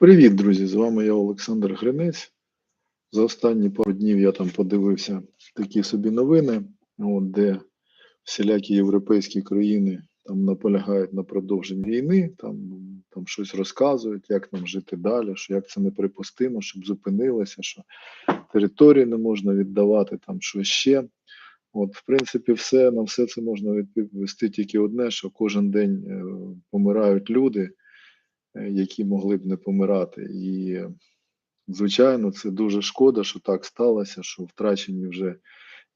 Привіт, друзі! З вами я Олександр Гринець. За останні пару днів я там подивився такі собі новини, от, де всілякі європейські країни там наполягають на продовженні війни, там, там щось розказують, як нам жити далі, що як це неприпустимо, щоб зупинилося, що території не можна віддавати, там що ще. От, в принципі, все на все це можна відповісти тільки одне, що кожен день е, помирають люди які могли б не помирати. І, е, звичайно, це дуже шкода, що так сталося, що втрачені вже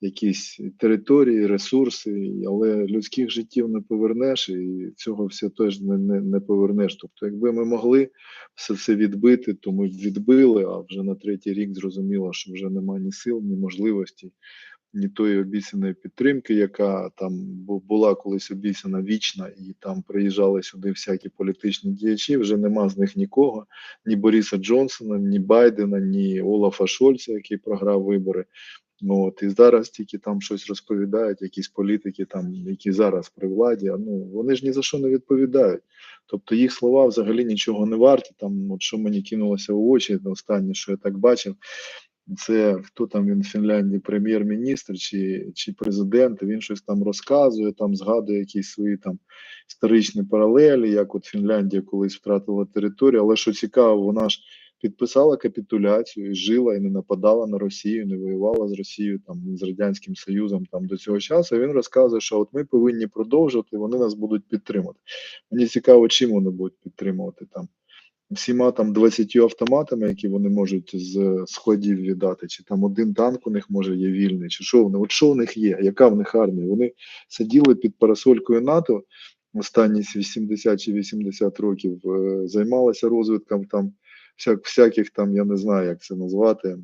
якісь території, ресурси, але людських життів не повернеш, і цього все теж не, не, не повернеш. Тобто, якби ми могли все це відбити, то ми б відбили, а вже на третій рік зрозуміло, що вже немає ні сил, ні можливості ні тої обіцяної підтримки, яка там була колись обіцяна вічна, і там приїжджали сюди всякі політичні діячі. Вже нема з них нікого, ні Бориса Джонсона, ні Байдена, ні Олафа Шольца, який програв вибори. Ну, от, і зараз тільки там щось розповідають, якісь політики, там, які зараз при владі, ну вони ж ні за що не відповідають. Тобто їх слова взагалі нічого не варті. Там, от що мені кинулося в очі, останнє, що я так бачив, це хто там він в Фінляндії, прем'єр-міністр чи, чи президент, він щось там розказує, там згадує якісь свої там історичні паралелі, як от Фінляндія колись втратила територію. Але що цікаво, вона ж підписала капітуляцію і жила і не нападала на Росію, не воювала з Росією там з Радянським Союзом там до цього часу. Він розказує, що от ми повинні продовжувати, вони нас будуть підтримати. Мені цікаво, чим вони будуть підтримувати там всіма там 20 автоматами, які вони можуть з складів віддати, чи там один танк у них може є вільний, чи що вони, от що в них є, яка в них армія? Вони сиділи під парасолькою НАТО останні 80 чи 80 років, е, займалися розвитком там всяких там, я не знаю, як це назвати.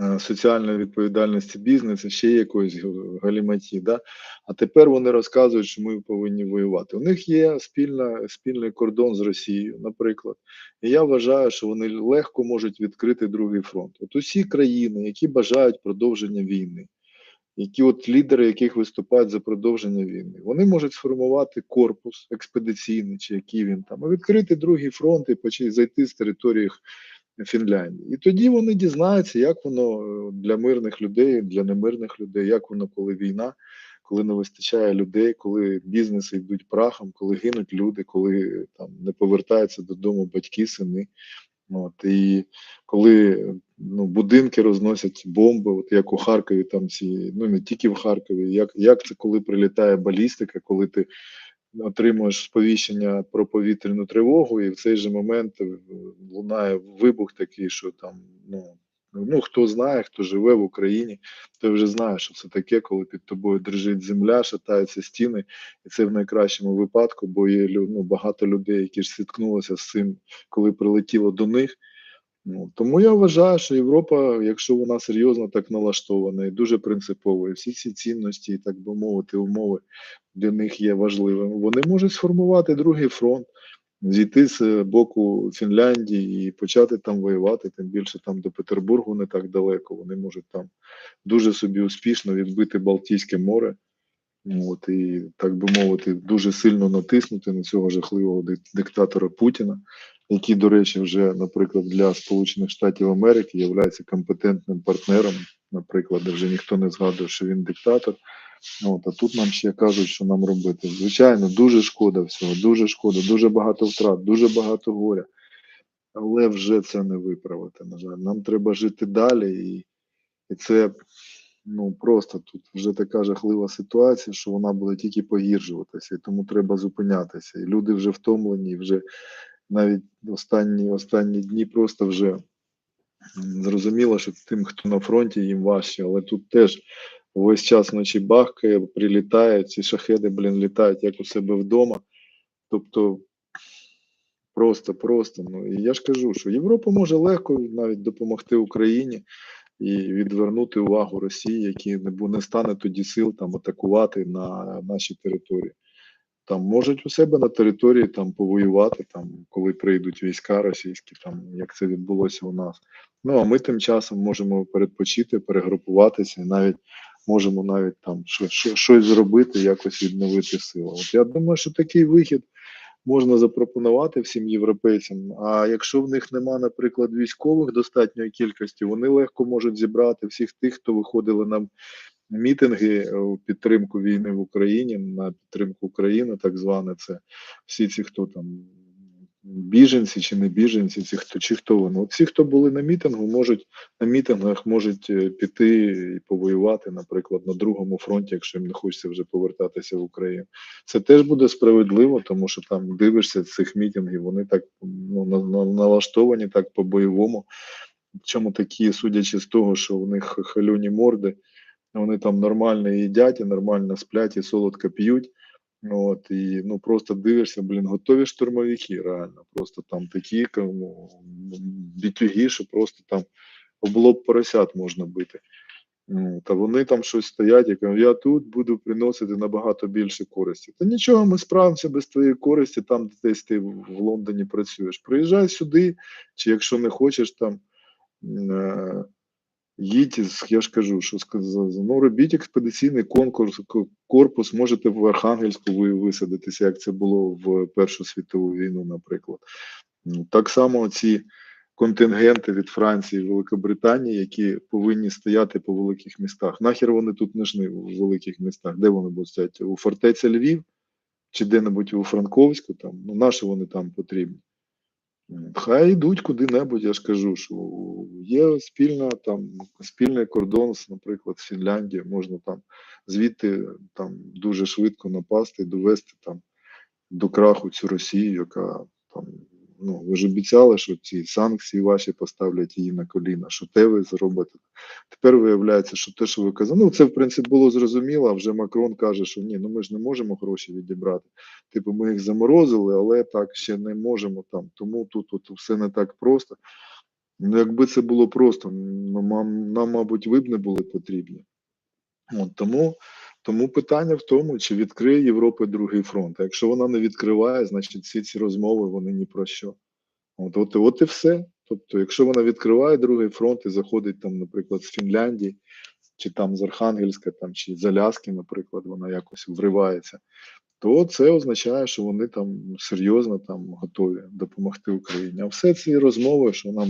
Е, Соціальної відповідальності бізнесу, ще якоїсь галіматі, да? а тепер вони розказують, що ми повинні воювати. У них є спільна, спільний кордон з Росією, наприклад. І я вважаю, що вони легко можуть відкрити другий фронт. От усі країни, які бажають продовження війни, які от лідери, яких виступають за продовження війни, вони можуть сформувати корпус експедиційний, чи який він там, і відкрити другий фронт і почати зайти з території Фінляндії. І тоді вони дізнаються, як воно е, для мирних людей, для немирних людей, як воно, коли війна, коли не вистачає людей, коли бізнеси йдуть прахом, коли гинуть люди, коли там не повертаються додому батьки, сини. От, і коли ну, будинки розносять бомби, от як у Харкові, там ці, ну не тільки в Харкові, як, як це коли прилітає балістика, коли ти отримуєш сповіщення про повітряну тривогу, і в цей же момент е, лунає вибух такий, що там ну. Ну, хто знає, хто живе в Україні, той вже знає, що це таке, коли під тобою дрижить земля, шатаються стіни, і це в найкращому випадку, бо є ну, багато людей, які ж зіткнулися з цим, коли прилетіло до них. Ну, тому я вважаю, що Європа, якщо вона серйозно так налаштована і дуже принципова, і всі ці цінності, так би мовити, умови для них є важливими, вони можуть сформувати другий фронт, зійти з боку Фінляндії і почати там воювати, тим більше там до Петербургу не так далеко. Вони можуть там дуже собі успішно відбити Балтійське море. От, і, так би мовити, дуже сильно натиснути на цього жахливого диктатора Путіна, який, до речі, вже, наприклад, для Сполучених Штатів Америки є компетентним партнером. Наприклад, вже ніхто не згадує, що він диктатор. От, а тут нам ще кажуть, що нам робити. Звичайно, дуже шкода всього, дуже шкода, дуже багато втрат, дуже багато горя. Але вже це не виправити. На жаль, нам треба жити далі, і, і це ну просто тут вже така жахлива ситуація, що вона буде тільки погіршуватися, і тому треба зупинятися. І люди вже втомлені, і вже навіть останні останні дні просто вже зрозуміло, що тим, хто на фронті, їм важче, але тут теж весь час вночі бахкає, прилітає, ці шахеди, блін, літають як у себе вдома. Тобто просто, просто. Ну і я ж кажу, що Європа може легко навіть допомогти Україні і відвернути увагу Росії, які не стане тоді сил там атакувати на наші території. Там можуть у себе на території там повоювати, там коли прийдуть війська російські, там як це відбулося у нас. Ну а ми тим часом можемо передпочити, перегрупуватися, і навіть можемо навіть там що, що, щось зробити, якось відновити силу. От я думаю, що такий вихід можна запропонувати всім європейцям. А якщо в них нема, наприклад, військових достатньої кількості, вони легко можуть зібрати всіх тих, хто виходили на мітинги е, у підтримку війни в Україні, на підтримку України, так зване, це всі ці, хто там біженці чи не біженці, ці хто чи хто вони. От всі, хто були на мітингу, можуть на мітингах можуть е, піти і повоювати, наприклад, на другому фронті, якщо їм не хочеться вже повертатися в Україну. Це теж буде справедливо, тому що там дивишся цих мітингів, вони так ну, на- на- налаштовані так по-бойовому. Причому такі, судячи з того, що у них халюні морди, вони там нормально їдять і нормально сплять і солодко п'ють. От, і ну просто дивишся, блін, готові штурмовики, реально. Просто там такі кому, бітюги, що просто там облоб поросят можна бити. Та вони там щось стоять і кажуть, я тут буду приносити набагато більше користі. Та нічого, ми справимося без твоєї користі, там десь ти в в Лондоні працюєш. Приїжджай сюди, чи якщо не хочеш там. Їдь, я ж кажу, що сказав, ну робіть експедиційний конкурс, корпус, можете в Архангельську висадитися, як це було в Першу світову війну, наприклад. Ну, Так само ці контингенти від Франції, Великобританії, які повинні стояти по великих містах. Нахер вони тут нужны в великих містах? Де вони будуть стояти? У фортеці Львів чи де-небудь у Франковську? Там ну наші вони там потрібні. Хай йдуть куди-небудь, я ж кажу, що є спільна там спільний кордон, наприклад, з Фінляндією, можна там звідти там дуже швидко напасти, довести там до краху цю Росію, яка там, ну ви ж обіцяли, що ці санкції ваші поставлять її на коліна, що те ви зробите. Тепер виявляється, що те, що ви казали, ну це в принципі було зрозуміло, а вже Макрон каже, що ні, ну ми ж не можемо гроші відібрати. Типу, ми їх заморозили, але так ще не можемо там. Тому тут от все не так просто. Ну, якби це було просто, ну, мам- нам, мабуть, ви б не були потрібні. От, тому, тому питання в тому, чи відкриє Європа другий фронт. А якщо вона не відкриває, значить всі ці розмови вони ні про що. От, от, от і все. Тобто, якщо вона відкриває другий фронт і заходить там, наприклад, з Фінляндії, чи там з Архангельська, там, чи з Аляски, наприклад, вона якось вривається, то це означає, що вони там серйозно там готові допомогти Україні. А все ці розмови, що нам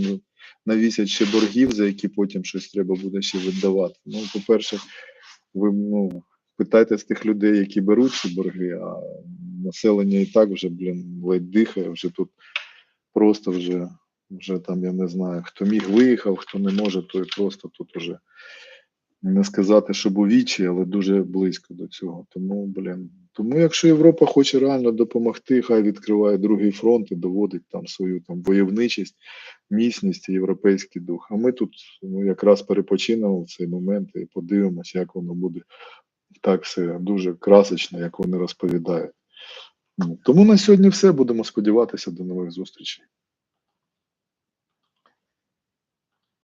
навісять ще боргів, за які потім щось треба буде ще віддавати. Ну, по-перше, ви ну, питайте з тих людей, які беруть ці борги, а населення і так вже, блін, ледь дихає, вже тут просто вже, вже там, я не знаю, хто міг виїхав, хто не може, той просто тут уже не сказати, щоб у вічі, але дуже близько до цього. Тому, блін. Тому, якщо Європа хоче реально допомогти, хай відкриває другий фронт і доводить там свою там войовничість, міцність і європейський дух. А ми тут ну, якраз перепочинемо в цей момент і подивимося, як воно буде так все дуже красочно, як вони розповідають. Ну, Тому на сьогодні все. Будемо сподіватися до нових зустрічей.